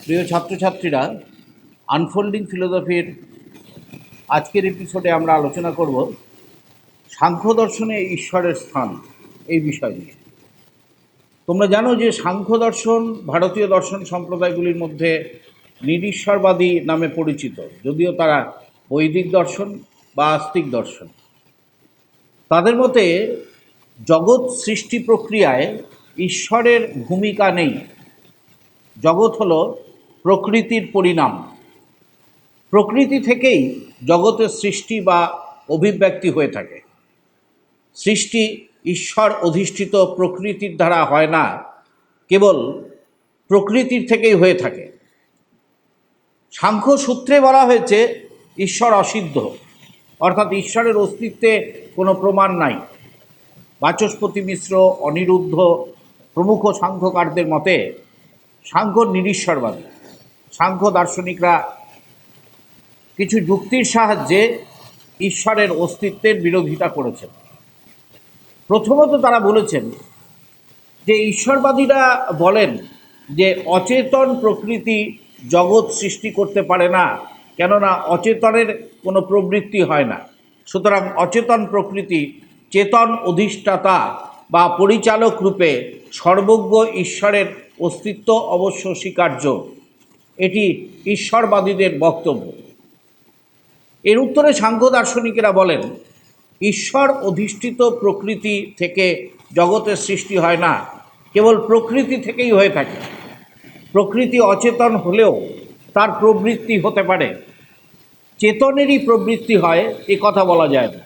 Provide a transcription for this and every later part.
প্রিয় ছাত্রছাত্রীরা আনফোল্ডিং ফিলোসফির আজকের এপিসোডে আমরা আলোচনা করব সাংখ্য দর্শনে ঈশ্বরের স্থান এই বিষয় নিয়ে। তোমরা জানো যে সাংখ্য দর্শন ভারতীয় দর্শন সম্প্রদায়গুলির মধ্যে নিরীশ্বরবাদী নামে পরিচিত, যদিও তারা বৈদিক দর্শন বা আস্তিক দর্শন। তাদের মতে জগৎ সৃষ্টি প্রক্রিয়ায় ঈশ্বরের ভূমিকা নেই। জগৎ হলো প্রকৃতির পরিণাম। প্রকৃতি থেকেই জগতের সৃষ্টি বা অভিব্যক্তি হয়ে থাকে। সৃষ্টি ঈশ্বর অধিষ্ঠিত প্রকৃতির দ্বারা হয় না, কেবল প্রকৃতির থেকেই হয়ে থাকে। সাংখ্য সূত্রে বলা হয়েছে, ঈশ্বর অসিদ্ধ, অর্থাৎ ঈশ্বরের অস্তিত্বে কোনো প্রমাণ নাই। বাচস্পতি মিশ্র অনিরুদ্ধ প্রমুখ সাংখ্যকারদের মতে, সাংখ্য নিরীশ্বরবাদী। সাংখ্য দার্শনিকরা কিছু যুক্তির সাহায্যে ঈশ্বরের অস্তিত্বের বিরোধিতা করেছেন। প্রথমত তারা বলেছেন যে ঈশ্বরবাদীরা বলেন যে অচেতন প্রকৃতি জগৎ সৃষ্টি করতে পারে না, কেননা অচেতনের কোনো প্রবৃত্তি হয় না। সুতরাং অচেতন প্রকৃতি চেতন অধিষ্ঠাতা বা পরিচালক রূপে সর্বজ্ঞ ঈশ্বরের অস্তিত্ব অবশ্য স্বীকার্য। এটি ঈশ্বরবাদীদের বক্তব্য। এর উত্তরে সাংখ্য দার্শনিকেরা বলেন, ঈশ্বর অধিষ্ঠিত প্রকৃতি থেকে জগতের সৃষ্টি হয় না, কেবল প্রকৃতি থেকেই হয়ে থাকে। প্রকৃতি অচেতন হলেও তার প্রবৃত্তি হতে পারে। চেতনেরই প্রবৃত্তি হয়, এ কথা বলা যায় না।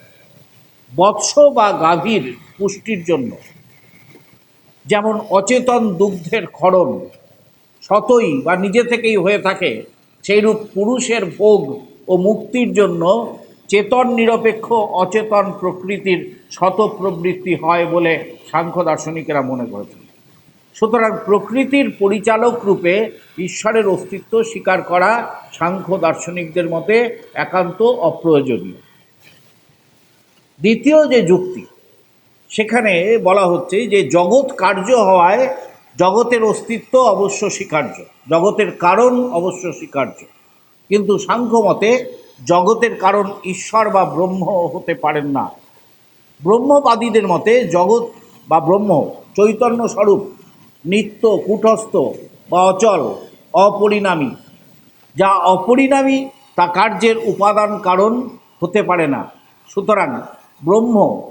বৎস বা গাভীর পুষ্টির জন্য। যেমন অচেতন দুগ্ধের ক্ষরণ সতই বা নিজে থেকেই হয়ে থাকে, সেইরূপ পুরুষের ভোগ ও মুক্তির জন্য চেতন নিরপেক্ষ, অচেতন প্রকৃতির শত প্রবৃত্তি হয় বলে সাংখ্য দার্শনিকেরা মনে করেছেন। সুতরাং প্রকৃতির পরিচালক রূপে ঈশ্বরের অস্তিত্ব স্বীকার করা সাংখ্য দার্শনিকদের মতে একান্ত অপ্রয়োজনীয়। দ্বিতীয় যে যুক্তি, সেখানে বলা হচ্ছে যে জগৎ কার্য হওয়ায় জগতের অস্তিত্ব অবশ্য স্বীকার্য, জগতের কারণ অবশ্য স্বীকার্য। কিন্তু সাংখ্য মতে জগতের কারণ ঈশ্বর বা ব্রহ্ম হতে পারেন না। ব্রহ্মবাদীদের মতে জগৎ বা ব্রহ্ম চৈতন্য স্বরূপ, নিত্য, কূটস্থ বা অচল, অপরিণামী। যা অপরিণামী তা কার্যের উপাদান কারণ হতে পারে না। সুতরাং ব্রহ্ম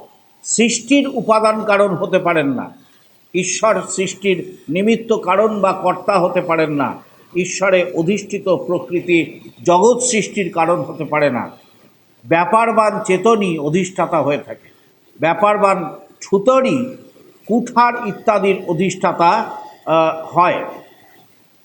সৃষ্টির উপাদান কারণ হতে পারেন না। ঈশ্বর সৃষ্টির নিমিত্ত কারণ বা কর্তা হতে পারেন না। ঈশ্বরে অধিষ্ঠিত প্রকৃতি জগৎ সৃষ্টির কারণ হতে পারে না। ব্যাপারবান চেতনই অধিষ্ঠাতা হয়ে থাকে। ব্যাপারবান ছুতরই কুঠার ইত্যাদির অধিষ্ঠাতা হয়।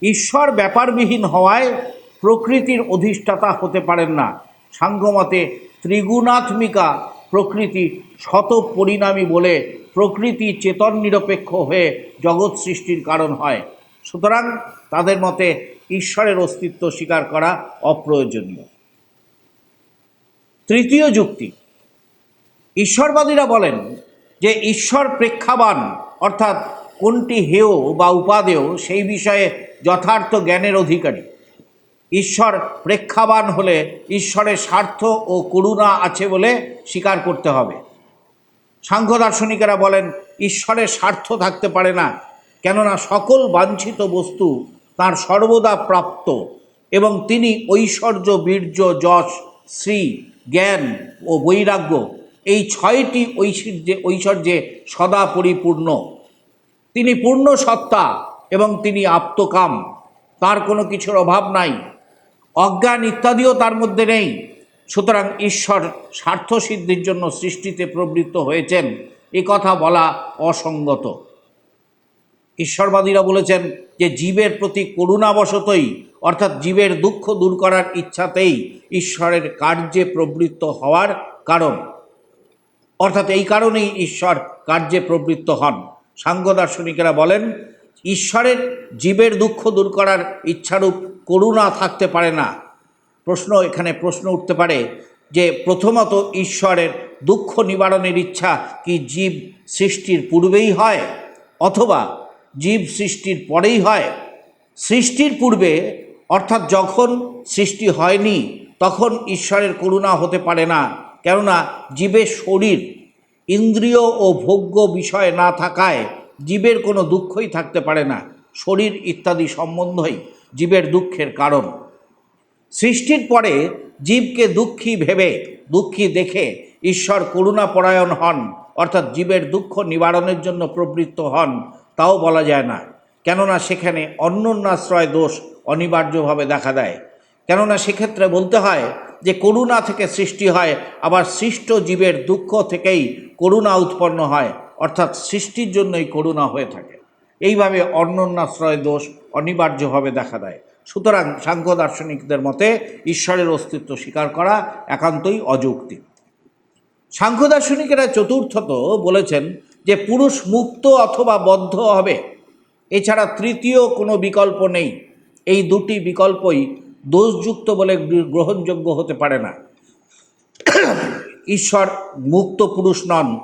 ঈশ্বর ব্যাপারবিহীন হওয়ায় প্রকৃতির অধিষ্ঠাতা হতে পারেন না। সাংঘমতে ত্রিগুণাত্মিকা প্রকৃতি শত পরিণামী বলে প্রকৃতি চেতন নিরপেক্ষ হয়ে জগৎ সৃষ্টির কারণ হয়। সুতরাং তাদের মতে ঈশ্বরের অস্তিত্ব স্বীকার করা অপ্রয়োজনীয়। তৃতীয় যুক্তি। ঈশ্বরবাদীরা বলেন যে ঈশ্বর প্রেক্ষাবান, অর্থাৎ কোনটি হেয় বা উপাদেয় সেই বিষয়ে যথার্থ জ্ঞানের অধিকারী। ঈশ্বর প্রেক্ষাবান হলে ঈশ্বরের স্বার্থ ও করুণা আছে বলে স্বীকার করতে হবে। সাংখ্য দার্শনিকেরা বলেন, ঈশ্বরের স্বার্থ থাকতে পারে না। কেননা সকল বাঞ্ছিত বস্তু তার সর্বদা প্রাপ্ত এবং তিনি ঐশ্বর্য, বীর্য, যশ শ্রী জ্ঞান ও বৈরাগ্য এই ছয়টি ঐশ্বর্যে ঐশ্বর্যে সদা পরিপূর্ণ। তিনি পূর্ণ সত্তা এবং তিনি আপ্তকাম তার কোনো কিছুর অভাব নাই। অজ্ঞান ইত্যাদিও তার মধ্যে নেই। সুতরাং ঈশ্বর স্বার্থ সিদ্ধির জন্য সৃষ্টিতে প্রবৃত্ত হয়েছেন। এ কথা বলা অসঙ্গত। ঈশ্বরবাদীরা বলেছেন যে জীবের প্রতি করুণাবশতই, অর্থাৎ জীবের দুঃখ দূর করার ইচ্ছাতেই ঈশ্বরের কার্যে প্রবৃত্ত হওয়ার কারণ। অর্থাৎ এই কারণেই ঈশ্বর কার্যে প্রবৃত্ত হন। সাংখ্য দার্শনিকেরা বলেন, ঈশ্বরের জীবের দুঃখ দূর করার ইচ্ছারূপ করুণা থাকতে পারে না। প্রশ্ন, এখানে প্রশ্ন উঠতে পারে যে প্রথমত ঈশ্বরের দুঃখ নিবারণের ইচ্ছা কি জীব সৃষ্টির পূর্বেই হয় অথবা জীব সৃষ্টির পরেই হয়? সৃষ্টির পূর্বে, অর্থাৎ যখন সৃষ্টি হয়নি, তখন ঈশ্বরের করুণা হতে পারে না। কেননা জীবের শরীর, ইন্দ্রিয় ও ভোগ্য বিষয় না থাকায় জীবের কোনো দুঃখই থাকতে পারে না। শরীর ইত্যাদি সম্বন্ধই জীবের দুঃখের কারণ। সৃষ্টির পরে জীবকে দুঃখী ভেবে, দুঃখী দেখে ঈশ্বর করুণাপরায়ণ হন, অর্থাৎ জীবের দুঃখ নিবারণের জন্য প্রবৃত্ত হন, তাও বলা যায় না। কেননা সেখানে অন্যন্যাশ্রয় দোষ অনিবার্যভাবে দেখা দেয়। কেননা সেক্ষেত্রে বলতে হয় যে করুণা থেকে সৃষ্টি হয়, আবার সৃষ্ট জীবের দুঃখ থেকেই করুণা উৎপন্ন হয়, অর্থাৎ সৃষ্টির জন্যই করুণা হয়ে থাকে। এইভাবে অন্যন্যাশ্রয় দোষ অনিবার্যভাবে দেখা দেয়। সুতরাং সাংখ্য দার্শনিকদের মতে ঈশ্বরের অস্তিত্ব স্বীকার করা একান্তই অযৌক্তিক সাংখ্য দার্শনিকেরা চতুর্থত বলেছেন যে পুরুষ মুক্ত অথবা বদ্ধ হবে, এছাড়া তৃতীয় কোনো বিকল্প নেই। এই দুটি বিকল্পই দোষযুক্ত বলে গ্রহণযোগ্য হতে পারে না। ঈশ্বর মুক্ত পুরুষ নন,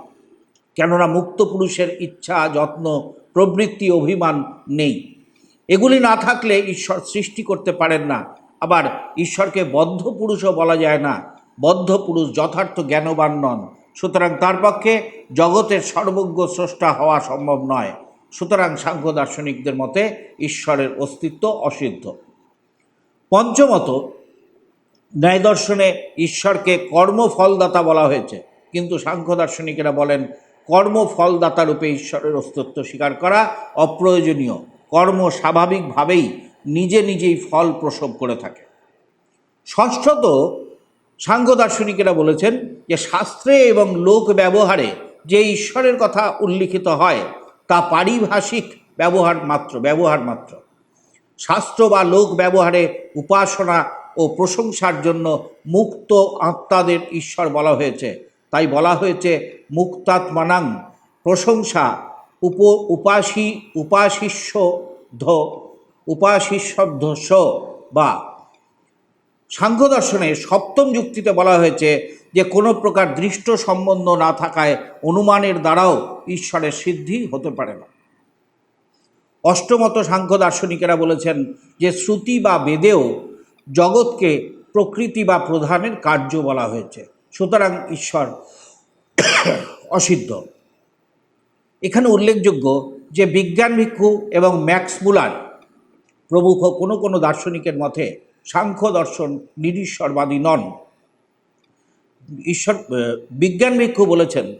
কেননা মুক্ত পুরুষের ইচ্ছা, যত্ন, প্রবৃত্তি, অভিমান নেই। এগুলি না থাকলে ঈশ্বর সৃষ্টি করতে পারেন না। আবার ঈশ্বরকে বদ্ধ পুরুষও বলা যায় না। বদ্ধ পুরুষ যথার্থ জ্ঞানবান নন। সুতরাং তার পক্ষে জগতের সর্বজ্ঞ স্রষ্টা হওয়া সম্ভব নয়। সুতরাং সাংখ্য দার্শনিকদের মতে ঈশ্বরের অস্তিত্ব অসিদ্ধ। পঞ্চমত ন্যায় দর্শনে ঈশ্বরকে কর্মফলদাতা বলা হয়েছে। কিন্তু সাংখ্য দার্শনিকেরা বলেন, কর্মফলদাতা রূপে ঈশ্বরের অস্তিত্ব স্বীকার করা অপ্রয়োজনীয়। কর্ম স্বাভাবিকভাবেই নিজে নিজেই ফল প্রসব করে থাকে। ষষ্ঠত সাংখ্য দার্শনিকেরা বলেছেন যে শাস্ত্রে এবং লোক ব্যবহারে যে ঈশ্বরের কথা উল্লিখিত হয়, তা পারিভাষিক ব্যবহার মাত্র ব্যবহার মাত্র। শাস্ত্র বা লোক ব্যবহারে উপাসনা ও প্রশংসার জন্য মুক্ত আত্মাদের ঈশ্বর বলা হয়েছে। তাই বলা হয়েছে মুক্তাত্মানাং প্রশংসা উপ, উপাসী, উপাশিষ্য ধ উপাশিষ্যধ্বস বা। সাংখ্য দর্শনে সপ্তম যুক্তিতে বলা হয়েছে যে, কোনো প্রকার দৃষ্ট সম্বন্ধ না থাকায় অনুমানের দ্বারাও ঈশ্বরের সিদ্ধি হতে পারে না। অষ্টমত সাংখ্য দার্শনিকেরা বলেছেন যে, শ্রুতি বা বেদেও জগৎকে প্রকৃতি বা প্রধানের কার্য বলা হয়েছে। সুতরাং ঈশ্বর অসিদ্ধ। এখানে উল্লেখযোগ্য যে বিজ্ঞান ভিক্ষু এবং ম্যাক্স মুলার প্রমুখ কোনো কোনো দার্শনিকের মতে সাংখ্য দর্শন নিরীশ্বরবাদী নন। ঈশ্বর বিজ্ঞান ভিক্ষু বলেছেন,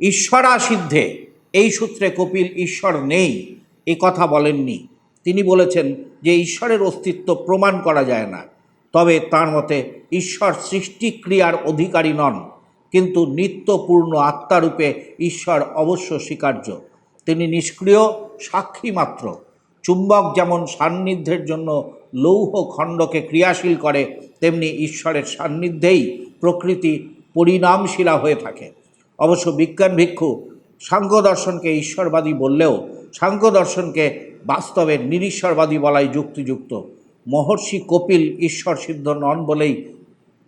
ঈশ্বরাসিদ্ধে এই সূত্রে কপিল ঈশ্বর নেই, এ কথা বলেননি। তিনি বলেছেন যে ঈশ্বরের অস্তিত্ব প্রমাণ করা যায় না, তবে তার মতে ঈশ্বর সৃষ্টিক্রিয়ার অধিকারী নন। কিন্তু নিত্যপূর্ণ আত্মারূপে ঈশ্বর অবশ্য স্বীকার্য। তিনি নিষ্ক্রিয়, সাক্ষী মাত্র। চুম্বক যেমন সান্নিধ্যের জন্য লৌহ খণ্ডকে ক্রিয়াশীল করে, তেমনি ঈশ্বরের সান্নিধ্যেই প্রকৃতি পরিণামশীলা হয়ে থাকে। অবশ্য বিজ্ঞান ভিক্ষু সাংখ্য দর্শনকে ঈশ্বরবাদী বললেও সাংখ্য দর্শনকে বাস্তবে নিরীশ্বরবাদী বলাই যুক্তিযুক্ত। মহর্ষি কপিল ঈশ্বর সিদ্ধ নন বলেই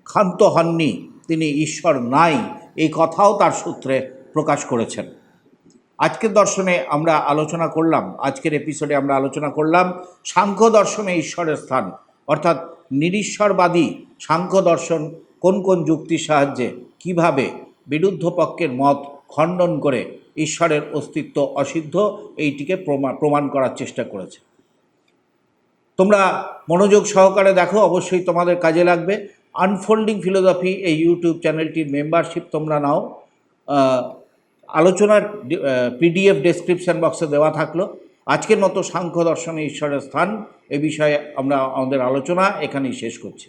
ক্ষান্ত হননি। তিনি ঈশ্বর নাই, এই কথাও তার সূত্রে প্রকাশ করেছেন। আজকের দর্শনে আমরা আলোচনা করলাম, আজকের এপিসোডে আমরা আলোচনা করলাম সাংখ্য দর্শনে ঈশ্বরের স্থান, অর্থাৎ নিরীশ্বরবাদী সাংখ্য দর্শন কোন কোন যুক্তির সাহায্যে, কীভাবে বিরুদ্ধ পক্ষের মত খণ্ডন করে ঈশ্বরের অস্তিত্ব অসিদ্ধ, এইটিকে প্রমাণ প্রমাণ করার চেষ্টা করেছে। তোমরা মনোযোগ সহকারে দেখো, অবশ্যই তোমাদের কাজে লাগবে। আনফোল্ডিং ফিলোসফি এই ইউটিউব চ্যানেলটির মেম্বারশিপ তোমরা নাও। আলোচনার পিডিএফ ডেসক্রিপশন বক্সে দেওয়া থাকল। আজকের মতো সাংখ্য দর্শনে ঈশ্বরের স্থান। এ বিষয়ে আমরা আমাদের আলোচনা এখানেই শেষ করছি।